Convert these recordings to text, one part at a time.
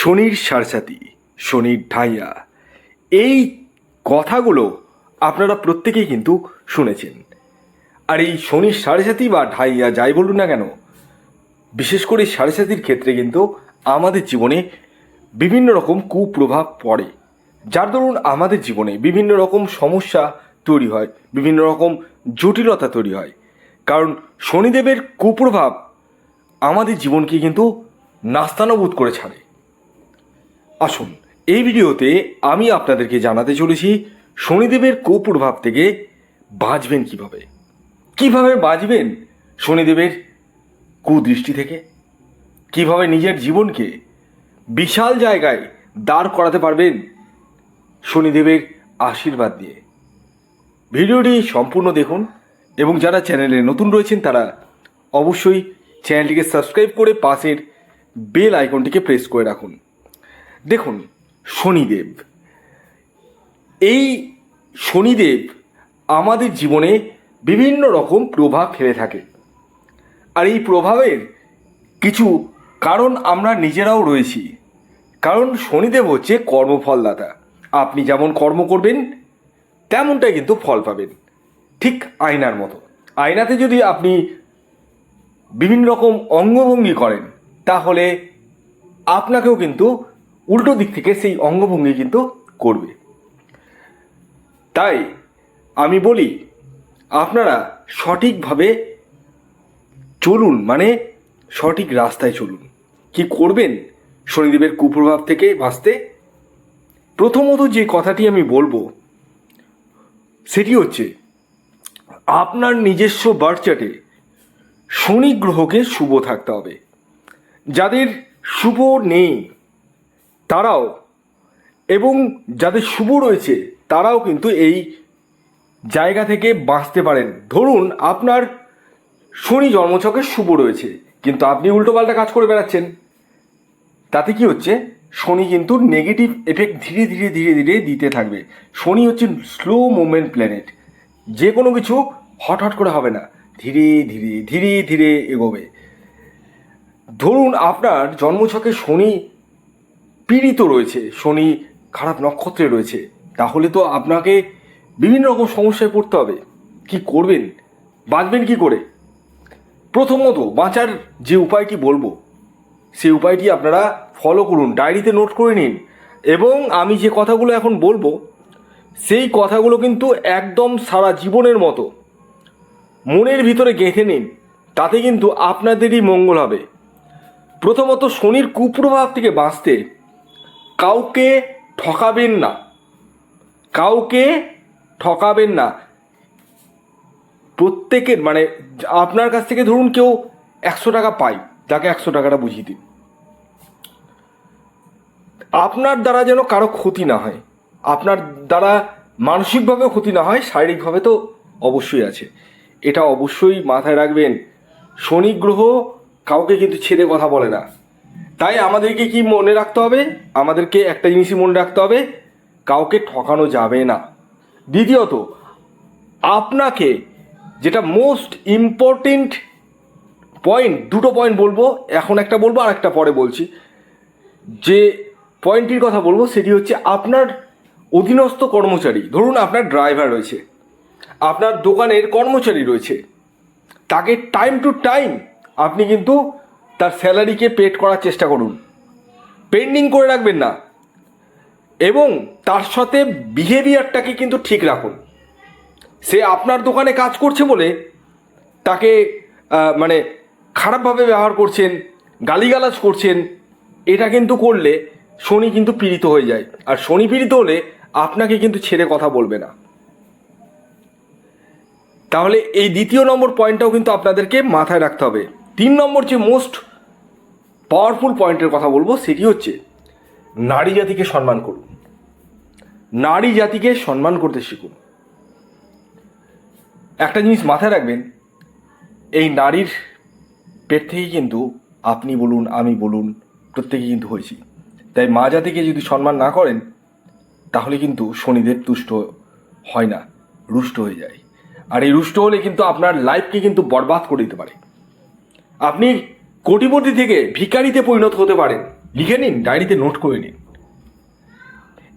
শনির সারসাতি শনির ঢাইয়া। এই কথাগুলো আপনারা প্রত্যেকেই কিন্তু শুনেছেন। আর এই শনির সারসাতি বা ঢাইয়া যাই বলুন না কেন, বিশেষ করে সারসাতির ক্ষেত্রে কিন্তু আমাদের জীবনে বিভিন্ন রকম কুপ্রভাব পড়ে। যার দরুন আমাদের জীবনে বিভিন্ন রকম সমস্যা তৈরি হয়, বিভিন্ন রকম জটিলতা তৈরি হয়। কারণ শনিদেবের কুপ্রভাব আমাদের জীবনকে কিন্তু নাস্তানবোধ করে ছাড়ে। আসুন, এই ভিডিওতে আমি আপনাদেরকে জানাতে চলেছি শনিদেবের কুপ্রভাব থেকে বাঁচবেন কীভাবে? কীভাবে বাঁচবেন শনিদেবের কুদৃষ্টি থেকে? কীভাবে নিজের জীবনকে বিশাল জায়গায় দাঁড় করাতে পারবেন শনিদেবের আশীর্বাদ দিয়ে ভিডিওটি সম্পূর্ণ দেখুন এবং যারা চ্যানেলে নতুন রয়েছেন তারা অবশ্যই চ্যানেলটিকে সাবস্ক্রাইব করে পাশের বেল আইকনটিকে প্রেস করে রাখুন। দেখুন, শনিদেব। এই শনিদেব আমাদের জীবনে বিভিন্ন রকম প্রভাব ফেলে থাকে। আর এই প্রভাবের কিছু কারণ আমরা নিজেরাও রয়েছি। কারণ শনিদেব হচ্ছে কর্মফলদাতা। আপনি যেমন কর্ম করবেন, তেমনটাই কিন্তু ফল পাবেন। ঠিক আয়নার মতো। আয়নাতে যদি আপনি বিভিন্ন রকম অঙ্গভঙ্গি করেন, তাহলে আপনাকেও কিন্তু উল্টো দিক থেকে সেই অঙ্গভঙ্গি কিন্তু করবে। তাই আমি বলি, আপনারা সঠিকভাবে চলুন মানে সঠিক রাস্তায় চলুন। কি করবেন? শনিদেবের কুপ্রভাব থেকে বাঁচতে প্রথমত যে কথাটি আমি বলব, সেটি হচ্ছে, আপনার নিজস্ব বার্থ চার্টে শনি গ্রহকে শুভ থাকতে হবে। যাদের শুভ নেই তারাও এবং যাদের শুভ রয়েছে, তারাও কিন্তু এই জায়গা থেকে বাঁচতে পারেন। ধরুন আপনার শনি জন্মছকে শুভ রয়েছে, কিন্তু আপনি উল্টোপাল্টা কাজ করে বেড়াচ্ছেন। তাতে কি হচ্ছে? শনি কিন্তু নেগেটিভ এফেক্ট ধীরে ধীরে ধীরে ধীরে দিতে থাকবে। শনি হচ্ছে স্লো মুভমেন্ট প্ল্যানেট যে কোনো কিছু হট হট করে হবে না। ধীরে ধীরে ধীরে ধীরে এগোবে। ধরুন আপনার জন্মছকে শনি পীড়িত রয়েছে, শনি খারাপ নক্ষত্রে রয়েছে, তাহলে তো আপনাকে বিভিন্ন রকম সমস্যায় পড়তে হবে। কি করবেন? বাঁচবেন কি করে? প্রথমত বাঁচার যে উপায়টি বলব সেই উপায়টি আপনারা ফলো করুন ডায়েরিতে নোট করে নিন। এবং আমি যে কথাগুলো এখন বলব, সেই কথাগুলো কিন্তু একদম সারা জীবনের মতো। মনের ভিতরে গেঁথে নিন, তাতে কিন্তু আপনাদেরই মঙ্গল হবে। প্রথমত শনির কুপ্রভাব থেকে বাঁচতে কাউকে ঠকাবেন না। কাউকে ঠকাবেন না। প্রত্যেকের মানে আপনার কাছ থেকে ধরুন কেউ একশো টাকা পায়, তাকে একশো টাকাটা বুঝিয়ে দিন। আপনার দ্বারা যেন কারও ক্ষতি না হয়, আপনার দ্বারা মানসিকভাবে ক্ষতি না হয়, শারীরিকভাবে তো অবশ্যই আছে। এটা অবশ্যই মাথায় রাখবেন। শনি গ্রহ কাউকে কিন্তু ছেড়ে কথা বলে না। তাই আমাদেরকে কি মনে রাখতে হবে? আমাদেরকে একটা জিনিসই মনে রাখতে হবে, কাউকে ঠকানো যাবে না। দ্বিতীয়ত, আপনাকে যেটা মোস্ট ইম্পর্টেন্ট পয়েন্ট দুটো পয়েন্ট বলব, এখন একটা বলব আর একটা পরে বলছি। যে পয়েন্টটির কথা বলব, সেটি হচ্ছে আপনার অধীনস্থ কর্মচারী, ধরুন আপনার ড্রাইভার রয়েছে, আপনার দোকানের কর্মচারী রয়েছে, তাকে টাইম টু টাইম আপনি কিন্তু তার স্যালারিকে পেড করার চেষ্টা করুন। পেন্ডিং করে রাখবেন না। এবং তার সাথে বিহেভিয়ারটাকে কিন্তু ঠিক রাখুন। সে আপনার দোকানে কাজ করছে বলে তাকে মানে খারাপভাবে ব্যবহার করছেন, গালিগালাজ করছেন, এটা কিন্তু করলে শনি কিন্তু পীড়িত হয়ে যায়। আর শনি পীড়িত হলে আপনাকে কিন্তু ছেড়ে কথা বলবে না। তাহলে এই দ্বিতীয় নম্বর পয়েন্টটাও কিন্তু আপনাদেরকে মাথায় রাখতে হবে। তিন নম্বর যে মোস্ট পাওয়ারফুল পয়েন্টের কথা বলব সেটি হচ্ছে নারী জাতিকে সম্মান করুন। নারী জাতিকে সম্মান করতে শিখুন। একটা জিনিস মাথায় রাখবেন, এই নারীর পেট থেকে কিন্তু আপনি বলুন, আমি বলুন, প্রত্যেকে কিন্তু হয়েছি। তাই মা জাতিকে যদি সম্মান না করেন, তাহলে কিন্তু শনিদেব তুষ্ট হয় না, রুষ্ট হয়ে যায়। আর এই রুষ্ট হলে কিন্তু আপনার লাইফকে কিন্তু বরবাদ করে দিতে পারে। আপনি কোটিপতি থেকে ভিখারিতে পরিণত হতে পারেন লিখে নিন, ডায়েরিতে নোট করে নিন।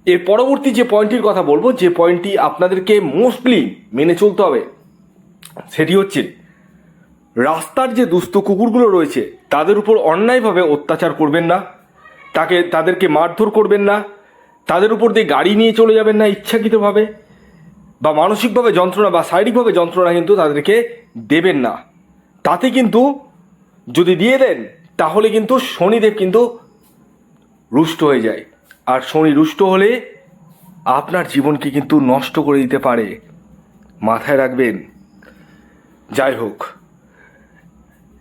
এর পরবর্তী যে পয়েন্টটির কথা বলব, যে পয়েন্টটি আপনাদেরকে মোস্টলি মেনে চলতে হবে, সেটি হচ্ছে রাস্তার যে দুস্থ কুকুরগুলো রয়েছে, তাদের উপর অন্যায়ভাবে অত্যাচার করবেন না, তাকে, তাদেরকে মারধর করবেন না, তাদের উপর দিয়ে গাড়ি নিয়ে চলে যাবেন না ইচ্ছাকৃতভাবে, বা মানসিকভাবে যন্ত্রণা বা শারীরিকভাবে যন্ত্রণা কিন্তু তাদেরকে দেবেন না। তাতে কিন্তু যদি দিয়ে দেন, তাহলে কিন্তু শনিদেব কিন্তু রুষ্ট হয়ে যায়। আর শনি রুষ্ট হলে আপনার জীবনকে কিন্তু নষ্ট করে দিতে পারে। মাথায় রাখবেন। যাই হোক,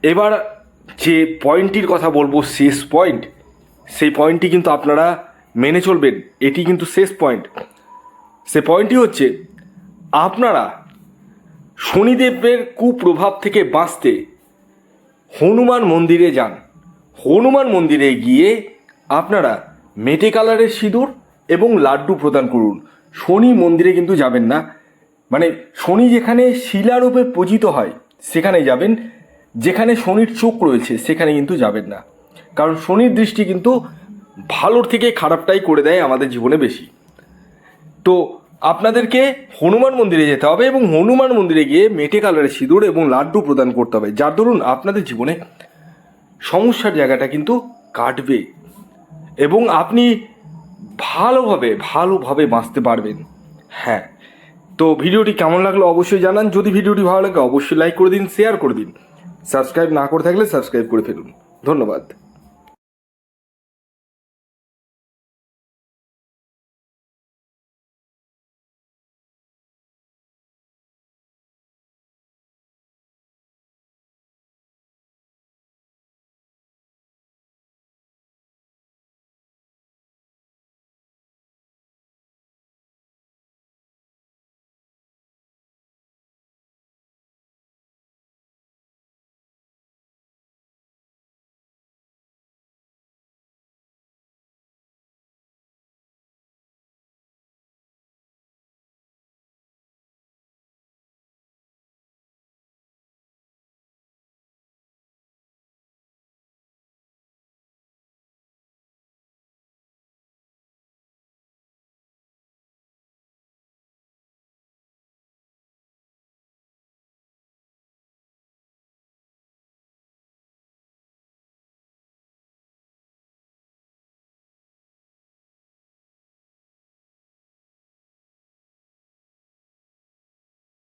এবার যে পয়েন্টটির কথা বলব, শেষ পয়েন্ট, সেই পয়েন্টটি কিন্তু আপনারা মেনে চলবেন। এটি কিন্তু শেষ পয়েন্ট। সে পয়েন্টটি হচ্ছে, আপনারা শনিদেবের কুপ্রভাব থেকে বাঁচতে হনুমান মন্দিরে যান। হনুমান মন্দিরে গিয়ে আপনারা মেটে কালারের সিঁদুর এবং লাড্ডু প্রদান করুন। শনি মন্দিরে কিন্তু যাবেন না। মানে শনি যেখানে শিলারূপে পূজিত হয়, সেখানে যাবেন। যেখানে শনির চোখ রয়েছে, সেখানে কিন্তু যাবেন না। কারণ শনির দৃষ্টি কিন্তু ভালোর থেকে খারাপটাই করে দেয় আমাদের জীবনে বেশি। তো আপনাদেরকে হনুমান মন্দিরে যেতে হবে এবং হনুমান মন্দিরে গিয়ে মেটে কালারের সিঁদুর এবং লাড্ডু প্রদান করতে হবে। যার দরুন আপনাদের জীবনে সমস্যার জায়গাটা কিন্তু কাটবে এবং আপনি ভালোভাবে ভালোভাবে বাঁচতে পারবেন। হ্যাঁ তো ভিডিওটি কেমন লাগল অবশ্যই জানান। যদি ভিডিওটি ভালো লাগে, অবশ্যই লাইক করে দিন শেয়ার করে দিন। সাবস্ক্রাইব না করে থাকলে সাবস্ক্রাইব করে ফেলুন। ধন্যবাদ।